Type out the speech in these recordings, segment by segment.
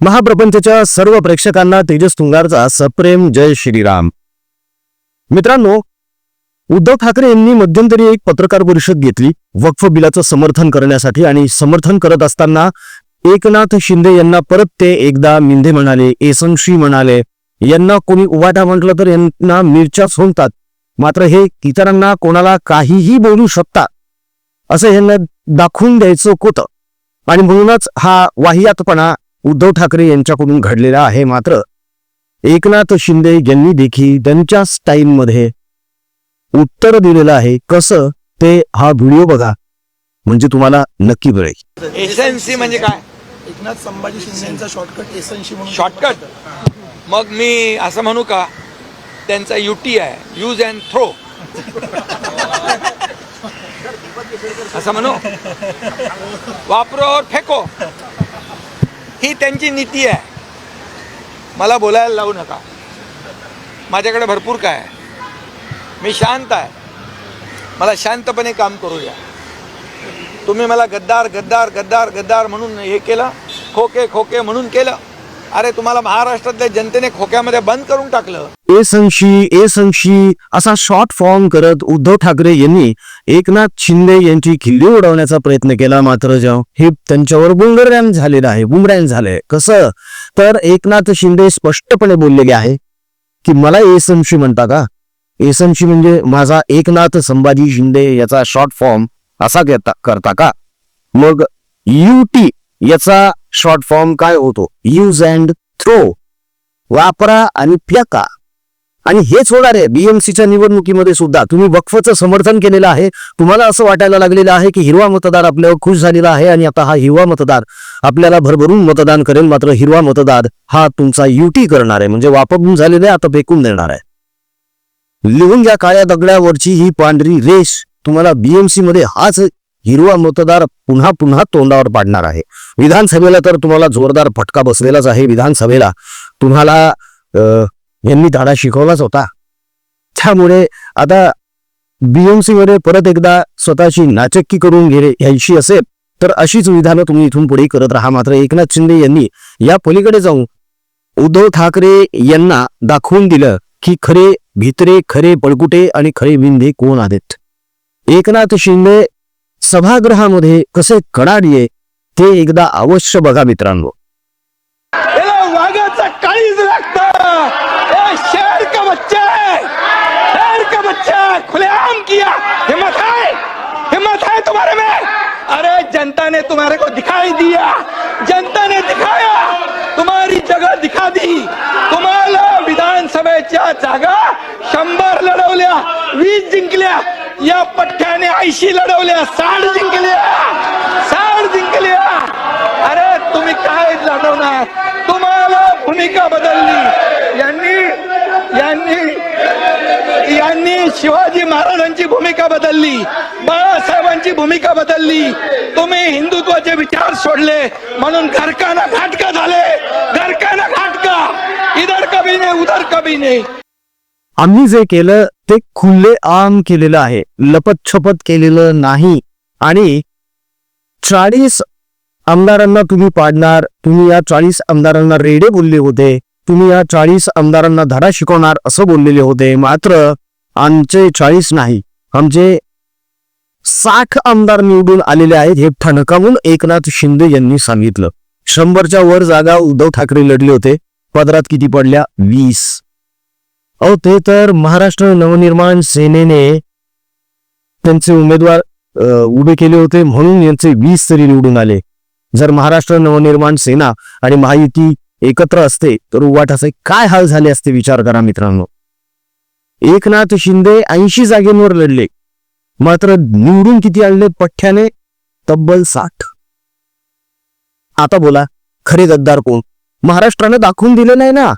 महाप्रपंचच्या सर्व प्रेक्षकांना तेजस तुंगारचा सप्रेम जय श्रीराम. मित्रांनो उद्धव ठाकरे यांनी मध्यंतरी एक पत्रकार परिषद घेतली वक्फ बिलाचं समर्थन करण्यासाठी आणि समर्थन करत असताना एकनाथ शिंदे यांना परत ते एकदा मिंधे म्हणाले एसंशी म्हणाले यांना कोणी उवाटा म्हटलं तर यांना मिरच्या सोडतात मात्र हे इतरांना कोणाला काहीही बोलू शकतात असं यांना दाखवून द्यायचं होतं. आणि म्हणूनच हा वाहियातपणा उद्धव ठाकरे यांच्याकडून घडलेला आहे मात्र एकनाथ शिंदे यांनी देखील त्यांच्या स्टाईलमध्ये उत्तर दिलेलं आहे. कसं ते हा व्हिडिओ बघा. म्हणजे तुम्हाला नक्की कळेल एसएनसी म्हणजे काय? एकनाथ संभाजी शिंदेचा शॉर्टकट एसएनशी म्हणून शॉर्टकट मग मी असं म्हणू का? त्यांचा युटी आहे. यूज अँड थ्रो असं म्हणू? वापरो फेको. ही त्यांची नीती आहे. मला बोलायला लावू नका. माझ्याकडे भरपूर काय आहे. मी शांत आहे. मला शांतपणे काम करू द्या. तुम्ही मला गद्दार गद्दार गद्दार गद्दार म्हणून हे केलं खोके खोके म्हणून केलं. अरे तुम्हाला महाराष्ट्रातल्या जनतेने खोक्यामध्ये बंद करून टाकलं. ए संशी ए संशी असा शॉर्ट फॉर्म करत उद्धव ठाकरे यांनी एकनाथ शिंदे यांची खिल्ली उडवण्याचा प्रयत्न केला मात्र जेव्हा हे त्यांच्यावर बुंगरॅन झालेलं आहे बुमरॅन झालंय. कसं? तर एकनाथ शिंदे स्पष्टपणे बोललेले आहे की मला एसंशी म्हणता का? एसंशी म्हणजे माझा एकनाथ संभाजी शिंदे याचा शॉर्ट फॉर्म असा घेता करता का? मग युटी याचा शॉर्ट फॉर्म काय होतो? यूज अँड थ्रो वापरा आणि फेका. आणि हेच होणार आहे. बीएमसीच्या निवडणुकीमध्ये सुद्धा तुम्ही वक्फचं समर्थन केलेलं आहे. तुम्हाला असं वाटायला लागलेलं आहे की हिरवा मतदार आपल्यावर खुश झालेला आहे आणि आता हा हिरवा मतदार आपल्याला भरभरून मतदान करेल. मात्र हिरवा मतदार हा तुमचा युटी करणार आहे. म्हणजे वापरून झालेला आहे आता फेकून देणार आहे. लिहून घ्या काळ्या दगड्यावरची ही पांढरी रेष. तुम्हाला बीएमसी मध्ये हाच हिरवा मतदार पुन्हा पुन्हा तोंडावर पाडणार आहे. विधानसभेला तर तुम्हाला जोरदार फटका बसलेलाच आहे. विधानसभेला तुम्हाला यांनी धाडा शिकवलाच होता. त्यामुळे आता बीएमसी मध्ये परत एकदा स्वतःची नाचक्की करून घे घ्यायची असेल तर अशीच विधानं तुम्ही इथून पुढे करत राहा. मात्र एकनाथ शिंदे यांनी या पलीकडे जाऊन उद्धव ठाकरे यांना दाखवून दिलं की खरे भित्रे खरे पळकुटे आणि खरे विंधे कोण आहेत? एकनाथ शिंदे सभागृहामध्ये कसे कडाडले ते एकदा अवश्य बघा मित्रांनो. जनता ने तुम्हारे को दिखाई दिया. जनता ने दिखाया. तुम्हारी जगह दिखा दी. तुम्हाला विधानसभेच्या जागा शंभर लढवल्या वीस जिंकल्या या पठ्ठ्याने ऐंशी लढवल्या साठ जिंकल्या साठ जिंकल्या. अरे तुम्ही काय लढवणार? तुम्हाला भूमिका बदलली. यांनी यांनी यांनी शिवाजी महाराजांची भूमिका बदलली बाळासाहेबांची भूमिका बदलली. तुम्ही हिंदुत्वाचे विचार सोडले म्हणून घरकाना घाटका झाले. घरकाना घाटका. इधर कभी नाही उधर कभी नाही. आम्ही जे केलं ते खुल्ले आम केलेलं आहे लपतछपत केलेलं नाही. आणि चाळीस आमदारांना तुम्ही पाडणार तुम्ही या चाळीस आमदारांना रेडे बोलले होते तुम्ही या चाळीस आमदारांना धडा शिकवणार असं बोललेले होते. मात्र आमचे चाळीस नाही आमचे साठ आमदार निवडून आलेले आहेत हे ठणकावून एकनाथ शिंदे यांनी सांगितलं. शंभरच्या वर जागा उद्धव ठाकरे लढले होते पदरात किती पडल्या? वीस. अहो ते तर महाराष्ट्र नवनिर्माण सेनेने त्यांचे उमेदवार उभे केले होते म्हणून यांचे वीस तरी निवडून आले. जर महाराष्ट्र नवनिर्माण सेना आणि महायुती एकत्र असते तर उवाटाचे काय हाल झाले असते विचार करा मित्रांनो. एकनाथ शिंदे ऐंशी जागेंवर लढले. मात्र निवडून किती आणले? पठ्ठ्याने तब्बल साठ. आता बोला खरे गद्दार कोण? महाराष्ट्रानं दाखवून दिले नाही ना?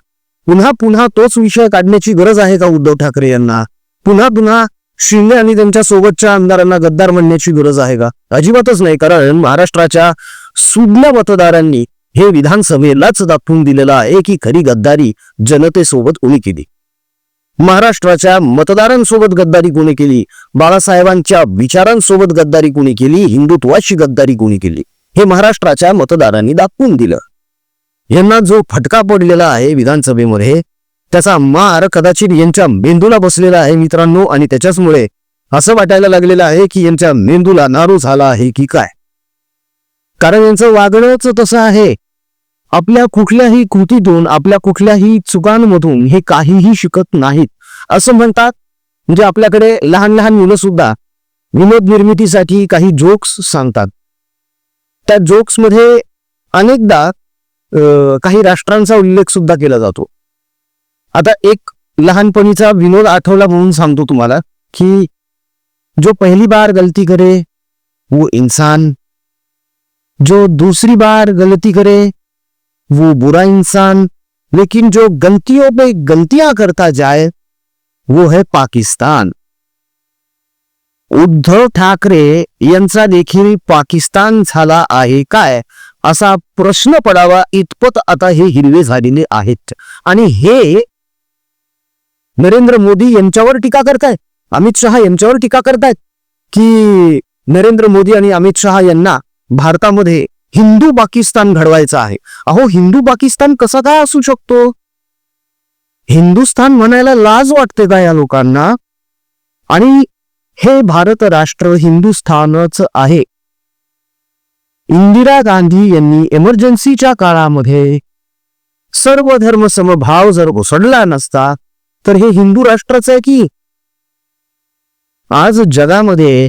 पुन्हा पुन्हा तोच विषय काढण्याची गरज आहे का उद्धव ठाकरे यांना? पुन्हा पुन्हा शिंदे आणि त्यांच्या सोबतच्या आमदारांना गद्दार म्हणण्याची गरज आहे का? अजिबातच नाही कारण महाराष्ट्राच्या सुज्ञ मतदारांनी हे विधानसभेलाच दाखवून दिलेलं आहे की खरी गद्दारी जनतेसोबत कोणी केली? महाराष्ट्राच्या मतदारांसोबत गद्दारी कोणी केली? बाळासाहेबांच्या विचारांसोबत गद्दारी कोणी केली? हिंदुत्वाची गद्दारी कोणी केली? हे महाराष्ट्राच्या मतदारांनी दाखवून दिलं. यांना जो फटका पडलेला आहे विधानसभेमध्ये त्याचा मार कदाचित यांच्या मेंदूला बसलेला आहे मित्रांनो आणि त्याच्याचमुळे असं वाटायला लागलेलं आहे की यांच्या मेंदूला नारू झाला आहे की काय? कारण यांचं वागणंच तसं आहे. आपल्या कुठल्याही कृतीतून आपल्या कुठल्याही चुकांमधून हे काहीही शिकत नाहीत. असं म्हणतात म्हणजे आपल्याकडे लहान लहान मुलं सुद्धा विनोद निर्मितीसाठी काही जोक्स सांगतात. त्या जोक्समध्ये अनेकदा काही राष्ट्रांचा उल्लेख सुद्धा केला जातो. आता एक लहानपणीचा विनोद आठवला म्हणून सांगतो तुम्हाला की जो पहिली बार गलती करे वो इंसान जो दूसरी बार गलती करे वो बुरा इंसान लेकिन जो गलतियों पे गलतियां करता जाए वो है पाकिस्तान. उद्धव ठाकरे यांचा देखील पाकिस्तान झाला आहे काय? असा प्रश्न पडावा इतपत आता हे हिरवे झालेले आहेत. आणि हे नरेंद्र मोदी यांच्यावर टीका करतायत अमित शहा यांच्यावर टीका करतायत की नरेंद्र मोदी आणि अमित शहा यांना भारतामध्ये हिंदू पाकिस्तान घडवायचं आहे. अहो हिंदू पाकिस्तान कसा काय असू शकतो? हिंदुस्थान म्हणायला लाज वाटते का या लोकांना? आणि हे भारत राष्ट्र हिंदुस्थानच आहे. इंदिरा गांधी यांनी इमर्जन्सीच्या काळामध्ये सर्व धर्म समभाव जर घुसडला नसता तर हे हिंदू राष्ट्रच आहे की? आज जगामध्ये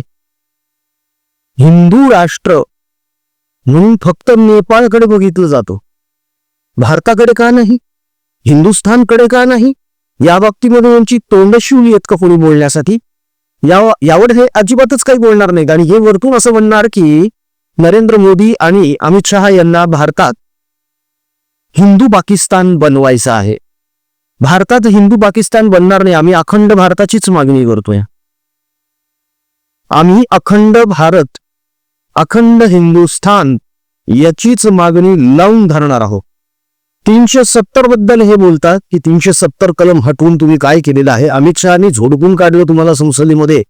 हिंदू राष्ट्र म्हणून फक्त नेपाळकडे बघितलं जातो. भारताकडे का नाही? हिंदुस्थानकडे का नाही? या बाबतीमध्ये यांची तोंडशिवली आहेत का कोणी बोलण्यासाठी? यावर हे अजिबातच काही बोलणार नाही. आणि हे वरतून असं म्हणणार की नरेंद्र मोदी आणि अमित शहा यांना भारतात हिंदू पाकिस्तान बनवायचं आहे. भारतात हिंदू पाकिस्तान बनणार नाही आम्ही अखंड भारताचीच मागणी करतोय. आम्ही अखंड भारत अखंड हिंदुस्थान याचीच मागणी लावून धरणार आहोत. तीनशे सत्तरबद्दल हे बोलतात की तीनशे सत्तर कलम हटवून तुम्ही काय केलेलं आहे? अमित शहानी झोडपून काढलं तुम्हाला संसदेमध्ये.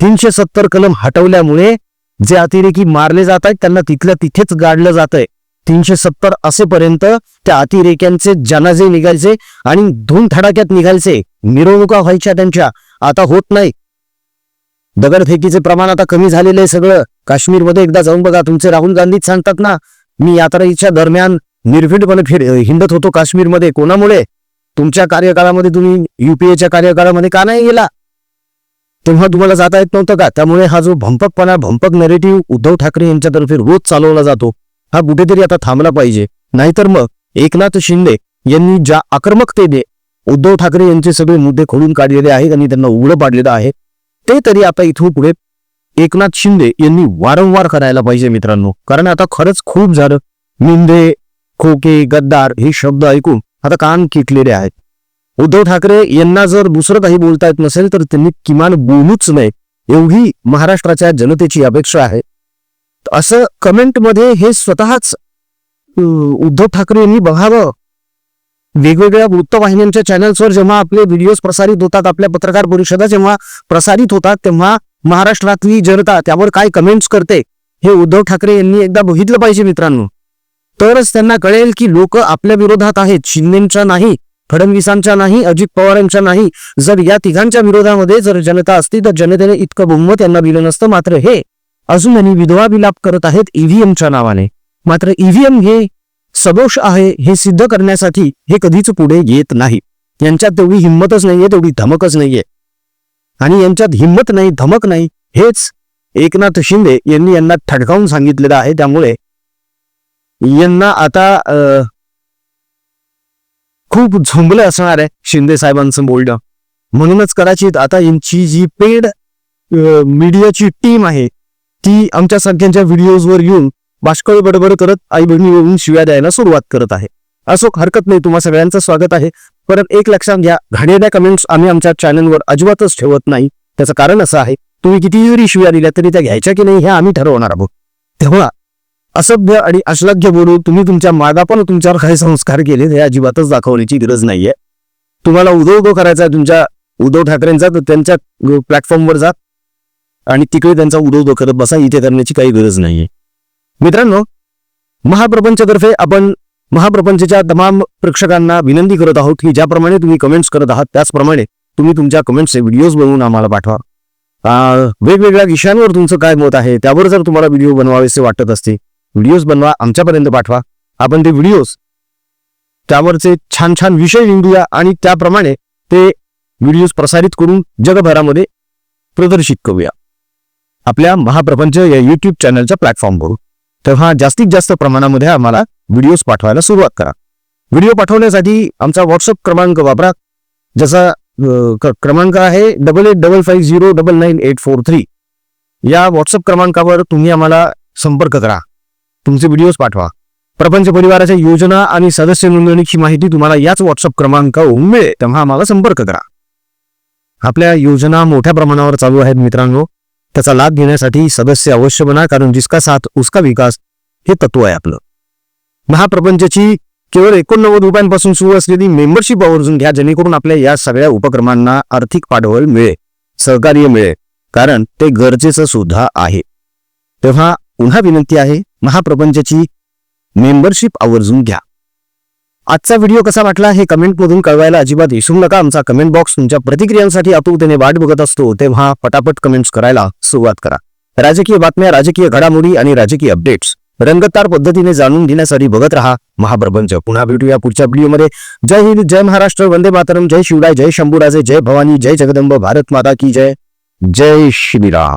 तीनशे सत्तर कलम हटवल्यामुळे जे अतिरेकी मारले जात आहेत त्यांना तिथल्या तिथेच गाडलं जात आहे तीनशे सत्तर असेपर्यंत त्या अतिरेक्यांचे जनाजे निघायचे आणि धूम धडाक्यात निघायचे. मिरवणुका व्हायच्या त्यांच्या. आता होत नाही. दगडफेकीचे प्रमाण आता कमी झालेलं आहे सगळं. काश्मीरमध्ये एकदा जाऊन बघा तुमचे राहुल गांधीच सांगतात ना मी यात्रेच्या दरम्यान निर्भीडपणे फिर हिंडत होतो काश्मीरमध्ये. कोणामुळे? तुमच्या कार्यकाळामध्ये तुम्ही युपीएच्या कार्यकाळामध्ये का नाही गेला? तेव्हा तुम्हाला जाता येत नव्हतं का? त्यामुळे हा जो भंपकपणा भंपक नेरेटिव्ह उद्धव ठाकरे यांच्यातर्फे रोज चालवला जातो हा कुठेतरी आता थांबला पाहिजे. नाहीतर मग एकनाथ शिंदे यांनी ज्या आक्रमकतेने उद्धव ठाकरे यांचे सगळे मुद्दे खोडून काढलेले आहेत आणि त्यांना उघडं पाडलेलं आहे ते तरी आता इथून पुढे एकनाथ शिंदे यांनी वारंवार करायला पाहिजे मित्रांनो. कारण आता खरंच खूप झालं. मिंदे खोके गद्दार हे शब्द ऐकून आता कान किटलेले आहेत. उद्धव ठाकरे यांना जर दुसरं काही बोलता येत नसेल तर त्यांनी किमान बोलूच नये एवढी महाराष्ट्राच्या जनतेची अपेक्षा आहे. असं कमेंटमध्ये हे स्वतःच उद्धव ठाकरे यांनी बघावं. वेगवेगळ्या वृत्तवाहिन्यांच्या चॅनल्सवर जेव्हा आपले व्हिडिओज प्रसारित होतात आपल्या पत्रकार परिषदा जेव्हा प्रसारित होतात तेव्हा महाराष्ट्रातली जनता त्यावर काय कमेंट्स करते हे उद्धव ठाकरे यांनी एकदा बघितलं पाहिजे मित्रांनो. तरच त्यांना कळेल की लोक आपल्या विरोधात आहेत शिंदेच्या नाही फडणवीसांच्या नाही अजित पवारांच्या नाही. जर या तिघांच्या विरोधामध्ये जर जनता असती तर जनतेने इतकं बहुमत यांना दिलं नसतं. मात्र हे अजूनही विधवा विलाप करत आहेत ईव्हीएमच्या नावाने. मात्र ईव्हीएम हे सदोष आहे हे सिद्ध करण्यासाठी हे कधीच पुढे येत नाही. यांच्यात तेवढी हिंमतच नाहीये तेवढी धमकच नाहीये. आणि यांच्यात हिंमत नाही धमक नाही हेच एकनाथ शिंदे यांनी यांना ठडकावून सांगितलेलं आहे. त्यामुळे यांना आता अं, खूप झोंबलं असणार आहे शिंदे साहेबांचं बोलणं. म्हणूनच कदाचित आता यांची जी पेड मीडियाची टीम आहे ती आमच्या संख्यांच्या व्हिडिओजवर येऊन बाष्कळ बडबड करत आई येऊन शिव्या द्यायला सुरुवात करत आहे. असो हरकत नाही तुम्हा सगळ्यांचं स्वागत आहे. परत एक लक्षात घ्या घाणेरड्या कमेंट्स आम्ही आमच्या चॅनलवर अजिबातच ठेवत नाही. त्याचं कारण असं आहे तुम्ही किती जरी शिव्या दिल्या तरी त्या घ्यायच्या की नाही हे आम्ही ठरवणार आहोत. तेव्हा असभ्य आणि अश्लाघ्य बोलून तुम्ही तुमच्या मागापण तुमच्यावर काही संस्कार केले हे अजिबातच दाखवण्याची गरज नाहीये. तुम्हाला उदो उदो करायचा आहे तुमच्या उद्धव ठाकरेंचा तर त्यांच्या प्लॅटफॉर्मवर जा. आणि तिकडे त्यांचा उदो उदो करत बसा इथे करण्याची काही गरज नाहीये. मित्रांनो महाप्रपंचतर्फे आपण महाप्रपंचच्या तमाम प्रेक्षकांना विनंती करत आहोत की ज्याप्रमाणे तुम्ही कमेंट्स करत आहात त्याचप्रमाणे तुम्ही तुमच्या कमेंट्सचे व्हिडिओज बनवून आम्हाला पाठवा. वेगवेगळ्या विषयांवर तुमचं काय मत आहे त्यावर जर तुम्हाला व्हिडिओ बनवावेसे वाटत असते व्हिडिओज बनवा आमच्यापर्यंत पाठवा. आपण ते व्हिडिओज त्यावरचे छान छान विषय निवडूया आणि त्याप्रमाणे ते व्हिडिओज प्रसारित करून जगभरामध्ये प्रदर्शित करूया. आपल्या महाप्रपंच या युट्यूब चॅनलच्या प्लॅटफॉर्मवरून तेव्हा जास्तीत जास्त प्रमाणामध्ये आम्हाला व्हिडिओज पाठवायला सुरुवात करा. व्हिडिओ पाठवण्यासाठी आमचा व्हॉट्सअप क्रमांक वापरा. ज्याचा क्रमांक आहे double eight double five zero double nine eight four three या व्हॉट्सअप क्रमांकावर तुम्ही आम्हाला संपर्क करा. तुमचे व्हिडिओज पाठवा. प्रपंच परिवाराच्या योजना आणि सदस्य नोंदणीची माहिती तुम्हाला याच व्हॉट्सअप क्रमांकावरून मिळेल. तेव्हा आम्हाला संपर्क करा. आपल्या योजना मोठ्या प्रमाणावर चालू आहेत मित्रांनो. त्याचा लाभ घेण्यासाठी सदस्य अवश्य बना कारण जिसका साथ उसका विकास हे तत्व आहे आपलं. महाप्रपंचची केवळ एकोणनव्वद रुपयांपासून सुरू असलेली मेंबरशिप आवर्जून घ्या जेणेकरून आपल्या या सगळ्या उपक्रमांना आर्थिक पाठबळ मिळेल सहकार्य मिळेल कारण ते गरजेचं सुद्धा आहे. तेव्हा पुन्हा विनंती आहे महाप्रपंचची मेंबरशिप आवर्जून घ्या. आजचा व्हिडिओ कसा वाटला हे कमेंटमधून कळवायला अजिबात विसरू नका. आमचा कमेंट बॉक्स तुमच्या प्रतिक्रियांसाठी आतुरतेने वाट बघत असतो तेव्हा पटापट कमेंट्स करायला सुरुवात करा. राजकीय बातम्या राजकीय घडामोडी आणि राजकीय अपडेट्स रंगतदार पद्धतीने जाणून घेण्यासाठी बघत रहा महाप्रपंच पुन्हा भेटूया पुढच्या व्हिडिओमध्ये जय हिंद जय महाराष्ट्र वंदे मातरम जय शिवराय जय शंभूराजे जय भवानी जय जगदंब भारत माता की जय. जय श्रीराम.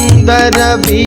ಉತ್ತರ